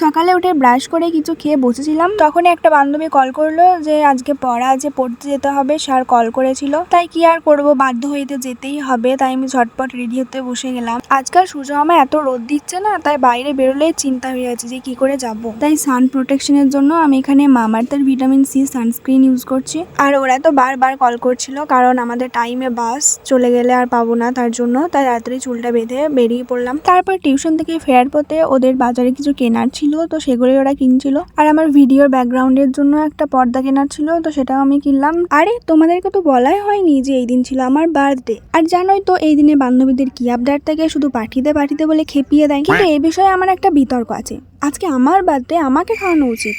সকালে উঠে ব্রাশ করে কিছু খেয়ে বসেছিলাম। তখনই একটা বান্ধবী কল করল যে, আজকে পড়া আছে পড়তে যেতে হবে। স্যার কল করেছিল। তাই কি আর করব? বাধ্য হয়ে তো যেতেই হবে। তাই আমি ঝটপট রেডি হতে বসে গেলাম। আজকাল সূর্য আমার এত রোদ দিচ্ছে না, তাই বাইরে বেরোলে চিন্তা হয়ে যাচ্ছে যে, কি করে যাব? তাই সান প্রোটেকশনের জন্য আমি এখানে মামার্থের ভিটামিন সি সানস্ক্রিন ইউজ করছি। আর ওরা তো বারবার কল করছিল, কারণ আমাদের টাইমে বাস চলে গেলে আর পাবো না তার জন্য। তাই তাড়াতাড়ি চুলটা বেঁধে বেরিয়ে পড়লাম। তারপর টিউশন থেকে ফেরার পথে ওদের বাজারে কিছু কেনার তো সেগুলোই ওরা কিনছিল। আর আমার ভিডিওর ব্যাকগ্রাউন্ডের জন্য একটা পর্দা কেনার ছিল, তো সেটাও আমি কিনলাম। আরে, তোমাদেরকে তো বলাই হয়নি যে এই দিন ছিল আমার বার্থডে আর জানোই তো, এই দিনে বান্ধবীদের কি আবদার থেকে, শুধু পাঠিতে পাঠিতে বলে খেপিয়ে দেয়। কিন্তু এই বিষয়ে আমার একটা বিতর্ক আছে। আজকে আমার বার্থডে আমাকে খাওয়ানো উচিত।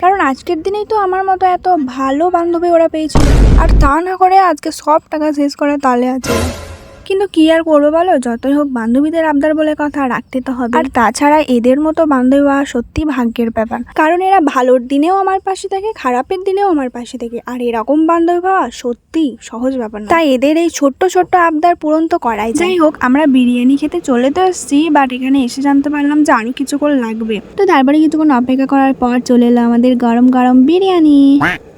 কারণ আজকের দিনেই তো আমার মতো এত ভালো বান্ধবী ওরা পেয়েছিল। আর তা না করে আজকে সব টাকা শেষ করে তালে আছে। কিন্তু কি আর করব বলো? যতই হোক বান্ধবীদের আবদার বলে কথা রাখতে তো হবে। আর তাছাড়া এদের মতো বান্ধবী পাওয়া সত্যি ভাগ্যের ব্যাপার। কারণ এরা ভালোর দিনেও আমার পাশে থাকে, খারাপের দিনেও আমার পাশে থাকে। আর এরকম বান্ধবী পাওয়া সত্যি সহজ ব্যাপার না তাই এদের এই ছোট্ট ছোট্ট আবদার পূরণ তো করাই যাই হোক, আমরা বিরিয়ানি খেতে চলে তো এসেছি বাট এখানে এসে জানতে পারলাম যে আরও কিছুক্ষণ লাগবে। তো তারপরে কিছুক্ষণ অপেক্ষা করার পর চলে এলো আমাদের গরম গরম বিরিয়ানি।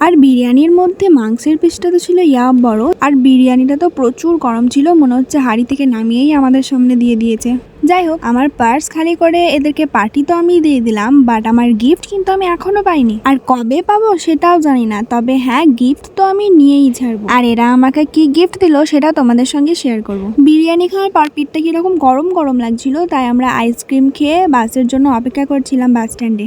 আর বিরিয়ানির মধ্যে মাংসের পিসটা তো ছিল ইয়া বড়, আর বিরিয়ানিটা তো প্রচুর গরম ছিল, মনে হচ্ছে হাঁড়ি থেকে নামিয়েই আমাদের সামনে দিয়ে দিয়েছে। যাই হোক, আমার পার্স খালি করে এদেরকে পার্টি তো আমি দিয়ে দিলাম বাট আমার গিফট কিন্তু আমি এখনও পাইনি। আর কবে পাবো সেটাও জানি না, তবে হ্যাঁ গিফট তো আমি নিয়েই ছাড়বো। আর এরা আমাকে কি গিফট দিলো সেটা তোমাদের সঙ্গে শেয়ার করব। বিরিয়ানি খাওয়ার পর পিঠটা কীরকম গরম গরম লাগছিল, তাই আমরা আইসক্রিম খেয়ে বাসের জন্য অপেক্ষা করছিলাম বাস স্ট্যান্ডে